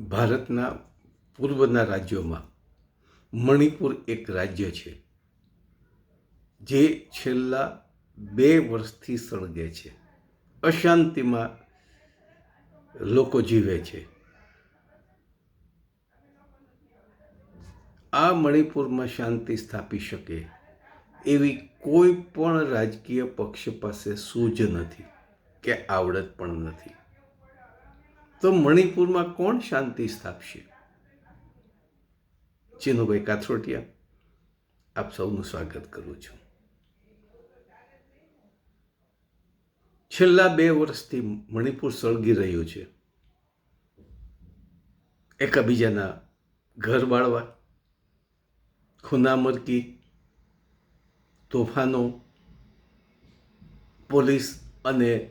ભારતના પૂર્વના રાજ્યોમાં મણિપુર એક રાજ્ય છે, જે છેલ્લા બે વર્ષથી સળગે છે. અશાંતિમાં લોકો જીવે છે. આ મણિપુરમાં શાંતિ સ્થાપી શકે એવી કોઈ પણ રાજકીય પક્ષ પાસે સૂઝ નથી કે આવડત પણ નથી. તો મણિપુરમાં કોણ શાંતિ સ્થાપશે? ચિનુભાઈ કાથરોટિયા, આપ સૌનું સ્વાગત કરું છું. છેલ્લા બે વર્ષથી મણિપુર સળગી રહ્યું છે. એકબીજાના ઘર બાળવા, ખૂનામરકી, તોફાનો, પોલીસ અને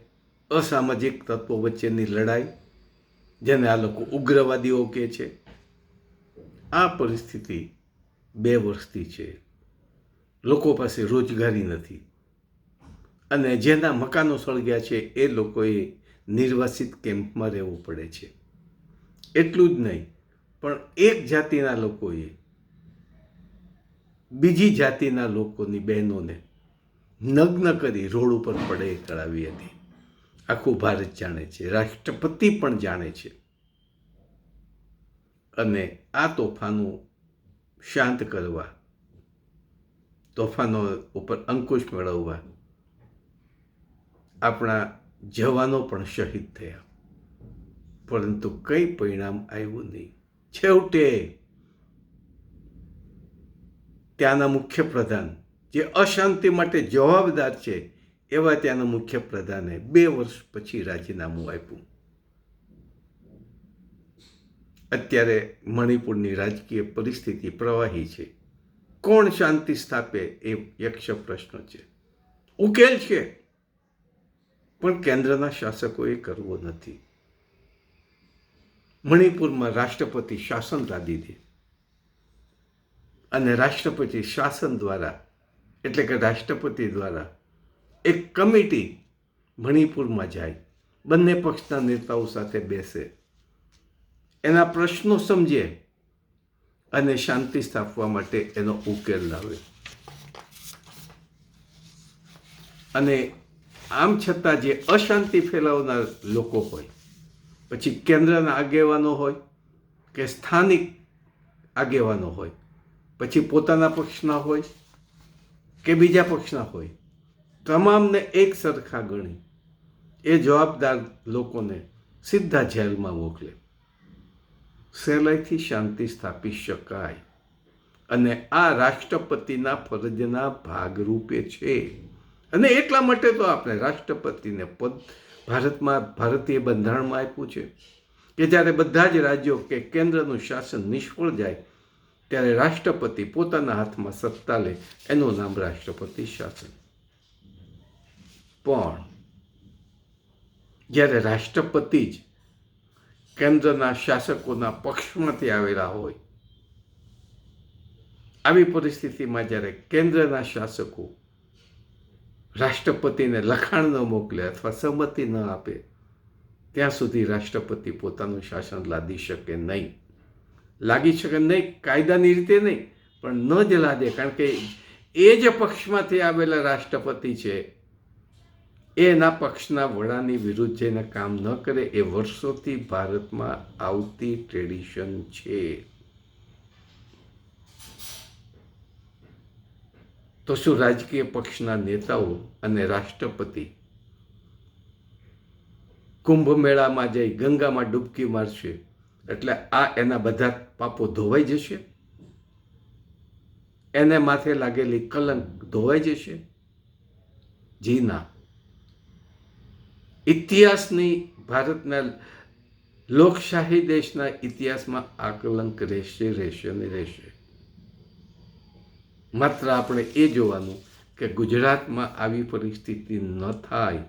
અસામાજિક તત્વો વચ્ચેની લડાઈ જેને આ લોકો ઉગ્રવાદીઓ કહે છે. આ પરિસ્થિતિ બે વર્ષથી છે. લોકો પાસે રોજગારી નથી. અને જેના મકાનો સળગ્યા છે, એ લોકોએ નિર્વાસિત કેમ્પમાં રહેવું પડે છે. એટલું જ નહીં, પણ એક જાતિના લોકોએ બીજી જાતિના લોકોની બહેનોને નગ્ન કરી રોડ ઉપર પડે કરાવી હતી. આખું ભારત જાણે છે, રાષ્ટ્રપતિ પણ જાણે છે. અને આ તોફાનો શાંત કરવા, તોફાનો ઉપર અંકુશ મેળવવા આપણા જવાનો પણ શહીદ થયા. પરંતુ કંઈ પરિણામ આવ્યું નહીં. છેવટે ત્યાંના મુખ્ય પ્રધાન જે અશાંતિ માટે જવાબદાર છે એવા ત્યાંના મુખ્ય પ્રધાને બે વર્ષ પછી રાજીનામું આપ્યું. અત્યારે મણિપુરની રાજકીય પરિસ્થિતિ પ્રવાહી છે. કોણ શાંતિ સ્થાપે એ યક્ષ પ્રશ્ન છે. ઉકેલ છે. પણ કેન્દ્રના શાસકોએ કરવો નથી. મણિપુરમાં રાષ્ટ્રપતિ શાસન લાદી દે અને રાષ્ટ્રપતિ શાસન દ્વારા, એટલે કે રાષ્ટ્રપતિ દ્વારા એક કમિટી મણિપુરમાં જાય, બંને પક્ષના નેતાઓ સાથે બેસે. એના પ્રશ્નો સમજે અને શાંતિ સ્થાપવા માટે એનો ઉકેલ લાવે. અને આમ છતાં જે અશાંતિ ફેલાવનાર લોકો હોય, પછી કેન્દ્રના આગેવાનો હોય કે સ્થાનિક આગેવાનો હોય, પછી પોતાના પક્ષના હોય કે બીજા પક્ષના હોય તમામને એક સરખા ગણી. એ જવાબદાર લોકોને સીધા જેલમાં મોકલે. સહેલાઈથી શાંતિ સ્થાપી શકાય. અને આ રાષ્ટ્રપતિના ફરજના ભાગરૂપે છે. અને એટલા માટે તો આપણે રાષ્ટ્રપતિને પદ, ભારતમાં, ભારતીય બંધારણમાં આપ્યું છે. કે જ્યારે બધા જ રાજ્યો કે કેન્દ્રનું શાસન નિષ્ફળ જાય, ત્યારે રાષ્ટ્રપતિ પોતાના હાથમાં સત્તા લે. એનું નામ રાષ્ટ્રપતિ શાસન. પણ જ્યારે રાષ્ટ્રપતિ જ કેન્દ્રના શાસકોના પક્ષમાંથી આવેલા હોય, આવી પરિસ્થિતિમાં જ્યારે કેન્દ્રના શાસકો રાષ્ટ્રપતિને લખાણ ન મોકલે અથવા સંમતિ ન આપે, ત્યાં સુધી રાષ્ટ્રપતિ પોતાનું શાસન લાદી શકે નહીં. લાગી શકે નહીં, કાયદાની રીતે નહીં, પણ ન જ લાદે, કારણ કે એ જ પક્ષમાંથી આવેલા રાષ્ટ્રપતિ છે એના પક્ષના વડાની વિરુદ્ધ જઈને કામ ન કરે એ વર્ષોથી ભારતમાં આવતી ટ્રેડિશન છે. તો શું રાજકીય પક્ષના નેતાઓ અને રાષ્ટ્રપતિ કુંભ મેળામાં જઈ ગંગામાં ડૂબકી મારશે એટલે આ એના બધા પાપો ધોવાઈ જશે? એને માથે લાગેલી કલંક ધોવાઈ જશે? જી ના. ઇતિહાસની ભારતના લોકશાહી દેશના ઇતિહાસમાં આ કલંક રહેશે રહેશે અને રહેશે. માત્ર આપણે એ જોવાનું કે ગુજરાતમાં આવી પરિસ્થિતિ ન થાય,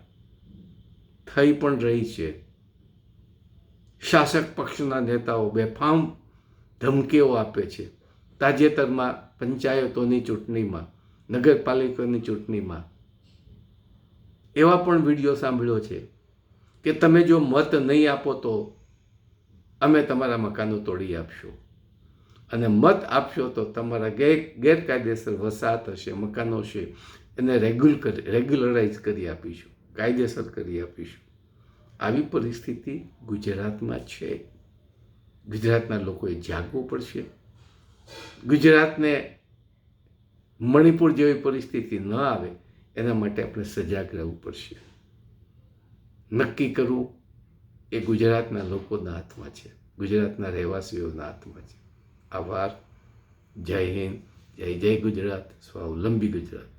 થઈ પણ રહી છે. શાસક પક્ષના નેતાઓ બેફામ ધમકીઓ આપે છે. તાજેતરમાં પંચાયતોની ચૂંટણીમાં, નગરપાલિકાની ચૂંટણીમાં એવા પણ વીડિયો સાંભળ્યો છે કે તમે જો મત નહીં આપો તો અમે તમારા મકાનો તોડી આપશો. અને મત આપશો તો તમારા ગેર ગેરકાયદેસર વસાહત હશે, મકાનો હશે, એને રેગ્યુલ કરી રેગ્યુલરાઇઝ કરી આપીશું, કાયદેસર કરી આપીશું. આવી પરિસ્થિતિ ગુજરાતમાં છે. ગુજરાતના લોકોએ જાગવું પડશે. ગુજરાતને મણિપુર જેવી પરિસ્થિતિ ન આવે એના માટે આપણે સજાગ રહેવું પડશે. નક્કી કરવું એ ગુજરાતના લોકોના હાથમાં છે. ગુજરાતના રહેવાસીઓના હાથમાં છે. આભાર. જય હિન્દ. જય જય ગુજરાત. સ્વાવલંબી ગુજરાત.